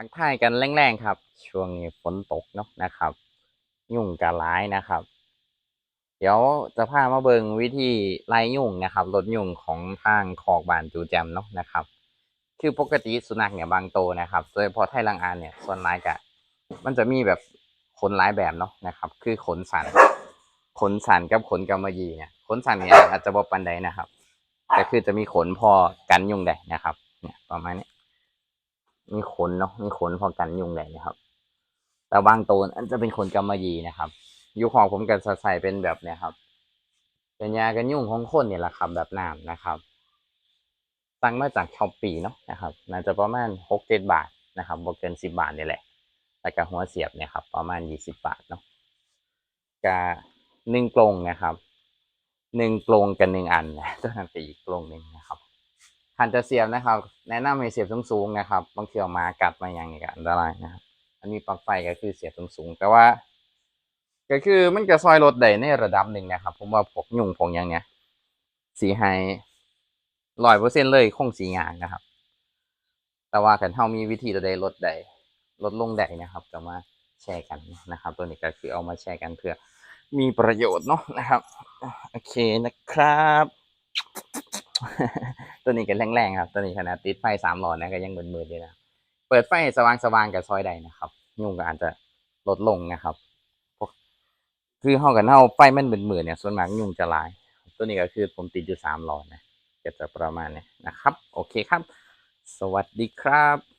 ทักทายกันแรงๆครับ ช่วงนี้ฝนตกเนาะนะครับ ยุ่งกะร้ายนะครับ เดี๋ยวจะพามาเบิงวิธีไล่ยุ่งนะครับลดยุ่งของทางคอกบานจูแจมเนาะนะครับ คือปกติสุนัขเนี่ยบางโตวนะครับโดยเฉพาะไทยลังอานเนี่ยส่วนร้ายกะมันจะมีแบบขนหลายแบบเนาะนะครับ คือขนสันขนสันกับขนกำมะหยี่เนี่ยขนสันเนี่ยอาจจะบ่ปันใดนะครับ แต่คือจะมีขนพอกันยุ่งได้นะครับ เนี่ยประมาณนี้ มีขนเนาะมีขนพอกันยุงได้นะครับ แต่บางตัวอันจะเป็นขนกำมะหยี่นะครับยุคของผมกันใส่เป็นแบบเนี่ยครับ เป็นยากันยุงของคนเนี่ยแหละครับแบบน้ำนะครับสั่งมาจากช้อปปี้เนาะนะครับน่าจะประมาณหกเจ็ดบาทนะครับบ่เกินสิบบาทนี่แหละแล้วก็หัวเสียบเนี่ยครับ ประมาณยี่สิบบาทเนาะกะหนึ่งกลงนะครับหนึ่งกลงกับหนึ่งอันนะตัวนั้นก็อีกกลงหนึ่งนะครับ คันจะเสียบนะครับ แนะนำให้เสียบสูงๆนะครับบางทีเอามากัดมาอย่างนี้ก็อันตรายนะครับ อันนี้ปลั๊กไฟก็คือเสียบสูงๆแต่ว่า ก็คือมันก็ซอยลดได้ในระดับหนึ่งนะครับ ผมว่าพวกยุ่งพวกอย่างเนี้ยสีไฮร้อยเปอร์เซ็นเลยคงสีงานนะครับ แต่ว่ากันเท่ามีวิธีตัวใดลดใดลดลงใดนะครับจะมาแชร์กันนะครับ ตัวนี้ก็คือเอามาแชร์กันเพื่อมีประโยชน์เนาะนะครับ โอเคนะครับ ตัวนี้ก็แรงๆครับตัวนี้ขนาดติดไฟสามหลอดนะก็ยังมืดๆอยู่นะเปิดไฟสว่างๆกับซอยใดนะครับ ยุ่งก็อาจจะลดลงนะครับพวกคือห้องกันเท่าไฟมันมืดๆเนี่ยส่วนมากยุ่งจะลาย ตัวนี้ก็คือผมติดอยู่สามหลอดนะก็จะประมาณนี้นะครับ โอเคครับ สวัสดีครับ